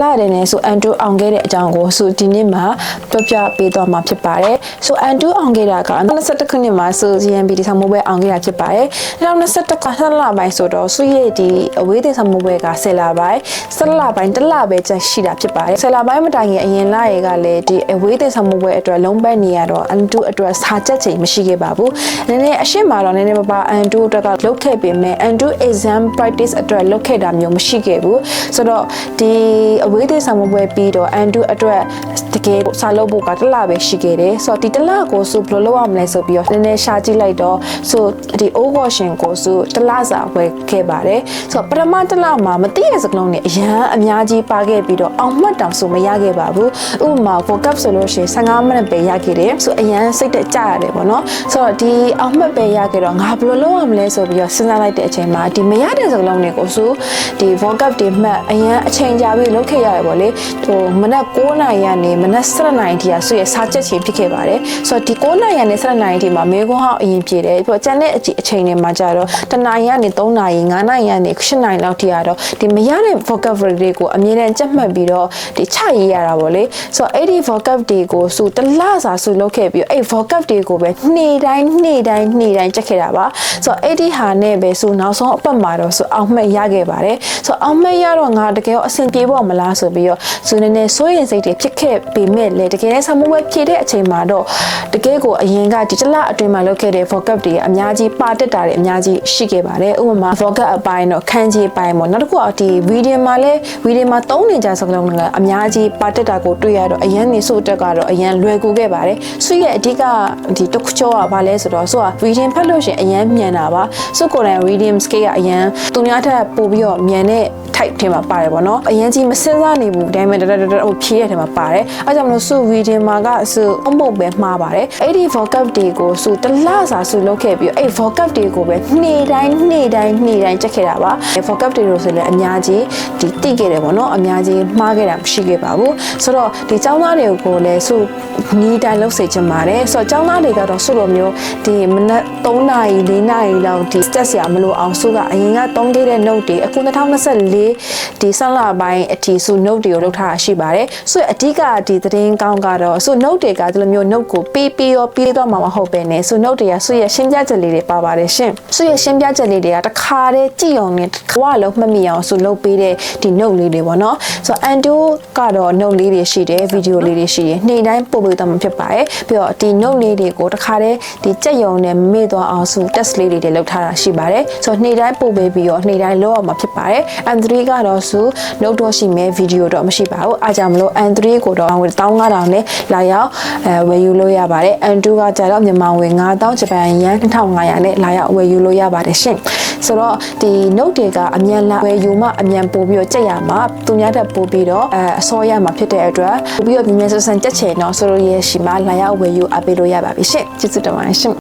လာတယ်နဲ့ဆိုအန်တူအောင်ခဲ့တဲ့အကြောင်းကိုဆိုဒီနေ့မှာပြောပြပေးသွားမှာဖြစ်ပါတယ်ဆိုအန်တူအောင်ခဲ့တာက2021ခုနှစ်မှာဆို GMB ဒီဆောင်မပွဲအောင်ခဲ့တာဖြစ်ပါတယ်2021ခုနှစ်လပိုင်းဆိုတော့ဆိုရဲ့ဒီအဝေးတင်ဆောင်မပွဲက10လပိုင်း10လပိုင်းတစ်လပဲကျန်ရှိတာဖြစ်ပါတယ်10လပိုင်းမတိုင်ခင်အရင်လရေကလည်းဒီအဝေးတင်ဆောင်မပွဲအတွက်လုံးပတ်နေရတော့အန်တူအတွက်စာချက်ချိန်မရှိခဲ့ပါဘူးနည်းနည်းအရှိမတော့နည်းနည်းပါးပါအန်တူအတွက်ကလုတ်ခဲ့ပေမဲ့အန်တူ exam practice အတွက်လုတ်ခဲ့တာမျိုးမရှိခဲ့ဘူးဆိုတော့ဒီအဝေးသေးဆောင်မပွဲပြီးတော့အန်တူအတွက်တကယ်စာလုပ်ဖို့ကတစ်လပဲရှိခဲ့တယ်ဆိုတော့ဒီတစ်လကိုဆိုဘယ်လိုလုပ်ရမလဲဆိုပြီးတော့နည်းနည်းရှာကြည့်လိုက်တော့ဆိုဒီ overshin ကိုဆိုတစ်လစာဝယ်ခဲ့ပါတယ်ဆိုတော့ပထမတစ်လမှာမသိရစကလုံးနဲ့အရန်အများကြီးပါခဲ့ပြီးတော့အောင်မှတ်တောင်ဆိုမရခဲ့ပါဘူးဥပမာ vocab ဆိုလို့ရှိရင်15မိနစ်ပဲရခဲ့တယ်ဆိုအရန်စိတ်တက်ကြရတယ်ပေါ့နော်ဆိုတော့ဒီအောင်မှတ်ပဲရခဲ့တော့ငါဘယ်လိုလုပ်ရမလဲဆိုပြီးတော့စဉ်းစားလိုက်တဲ့အချိန်မှာဒီမရတဲ့စကလုံးတွေကိုဆိုဒီ vocab တွေမှတ်အရန်အချိန်ကြာပြီးလုပ်ခဲ့ရတယ်ပေါ့လေဟိုမနက်9နာရီကနေမနက်7နာရီထိကဆိုရစာချက်ချင်းဖြစ်ခဲ့ပါတယ်ဆိုတော့ဒီ9နာရီကနေ7နာရီထိမှာမေခွန်းဟောင်းအရင်ပြည့်တယ်ပြီးတော့ကျန်တဲ့အချိန်အချိန်တွေမှာကြတော့တနာရီကနေ3နာရီ9နာရီကနေ8နာရီလောက်ထိရတော့ဒီမရတဲ့ vocabulary တွေကိုအမြဲတမ်းကြက်မှတ်ပြီးတော့ဒီချရေးရတာပေါ့လေဆိုတော့အဲ့ဒီ vocab တွေကိုစုတလစာစုလုပ်ခဲ့ပြီးအဲ့ vocab တွေကိုပဲနေ့တိုင်းနေ့တိုင်းနေ့တိုင်းကြက်ခဲ့တာပါဆိုတော့အဲ့ဒီဟာနဲ့ပဲစုနောက်ဆုံးအပတ်မှာတော့စုအောင်မှတ်ရခဲ့ပါတယ်ဆိုတော့အောင်မှတ်ရတော့ငါတကယ်ရောအဆင်ပြေဖို့မလားဆိုပြီးတော့စုနေနေစိုးရင်စိတ်တွေဖြစ်ခဲ့ပေမဲ့လေတကယ်လည်းဆမွေးဖြည့်တဲ့အချိန်မှာတော့တကယ်ကိုအရင်ကဒီတစ်လအတွင်းမှာလုပ်ခဲ့တဲ့ vocab တွေအများကြီးပါတက်တာတွေအများကြီးရှိခဲ့ပါတယ်ဥပမာ vocab အပိုင်းတော့ခန်းကြီးအပိုင်းပေါ့နောက်တစ်ခုကဒီ video မှာလည်း video မှာသုံးနေကြစကားလုံးတွေကအများကြီးပါတက်တာကိုတွေ့ရတော့အရန်နေဆိုတက်ကတော့အရန်လွယ်ကူခဲ့ပါတယ်ဆွရဲ့အဓိကဒီတစ်ခုကျော်ကဘာလဲဆိုတော့ဆိုက reading ဖတ်လို့ရှိရင်အရန်မြန်တာပါဆိုကိုယ်တိုင် reading scale ကအရန်သူများထက်ပိုပြီးတော့မြန်တဲ့ type ထဲမှာပါတယ်ပေါ့နော်အရင်ကြီးမစင်းစားနေဘူးဒါပေမဲ့တတတဟိုဖြည့်တဲ့ထဲမှာပါတယ်အဲကြောင့်မလို့စု reading မှာကစုအမုတ်ပဲမှားပါတယ်အဲ့ဒီ vocab တွေကိုစုတလစာစုလုပ်ခဲ့ပြီးအဲ့ vocab တွေကိုပဲနေ့တိုင်းနေ့တိုင်းနေ့တိုင်းချက်ခဲ့တာပါ vocab တွေလို့ဆိုလည်းအများကြီးဒီတိခဲ့တယ်ပေါ့နော်အများကြီးမှားခဲ့တာမရှိခဲ့ပါဘူးဆိုတော့ဒီចောင်းသားတွေကိုလည်းစုနီးတိုင်းလုပ်စေချင်ပါတယ်ဆိုတော့ចောင်းသားတွေကတော့စုလိုမျိုးဒီမနက်3နာရီ4နာရီလောက်ဒီ step ဆရာမလို့အောင်စုကအရင်ကတုံးခဲ့တဲ့ note တွေအခု2024ဒီဆက်လာပိုင်းအထိစု note တွေကိုလုပ်ထားတာရှိပါတယ်ဆိုအဓိကဒီသတင်းကောင်းကတော့စု note တွေကဒီလိုမျိုး note ကိုပေးပြီးရောပြီးတော့မှမဟုတ်ပဲねစု note တွေကစုရဲ့ရှင်းပြချက်လေးတွေပါပါတယ်ရှင်စုရဲ့ရှင်းပြချက်လေးတွေကတစ်ခါတည်းကြည့်အောင်နဲ့ဘဝလုံးမှတ်မိအောင်စုလုပ်ပေးတဲ့ဒီ note လေးတွေပေါ့နော်ဆိုတော့ Ando ကတော့ note လေးတွေရှိတယ် video လေးတွေရှိတယ်နေ့တိုင်းပို့ပေးတော့မှဖြစ်ပါတယ်ပြီးတော့ဒီ note လေးတွေကိုတစ်ခါတည်းဒီကြက်ယုံနဲ့မေ့သွားအောင်စု test လေးတွေတွေလုပ်ထားတာရှိပါတယ်ဆိုတော့နေ့တိုင်းပို့ပေးပြီးတော့နေ့တိုင်းလုပ်အောင်မှာဖြစ်ပါတယ် M3 ကတော့စု note တော့ရှိမယ် video တော့မရှိပါဘူးအားကြောင့်မလို့ M3 ကိုတော့ငွေ15000နဲ့လာရောက်အဲဝယ်ယူလို့ရပါတယ် M2 ကကြတော့မြန်မာငွေ9000ဂျပန်ယန်2500နဲ့လာရောက်ဝယ်ယူလို့ရပါတယ်ရှင်ဆိုတော့ဒီ note တွေကအမြန်လာဝယ်ယူမှအမြန်ပို့ပြီးတော့ကြက်ရမှာသူများတက်ပို့ပြီးတော့အဲအစောရမှာဖြစ်တဲ့အတွက်ပို့ပြီးတော့မြန်မြန်ဆန်ဆန်ကြက်ချင်တော့ဆိုလို့ရရှိမှလာရောက်ဝယ်ယူအပ်ပေးလို့ရပါပြီရှင်ကျေးဇူးတင်ပါတယ်ရှင်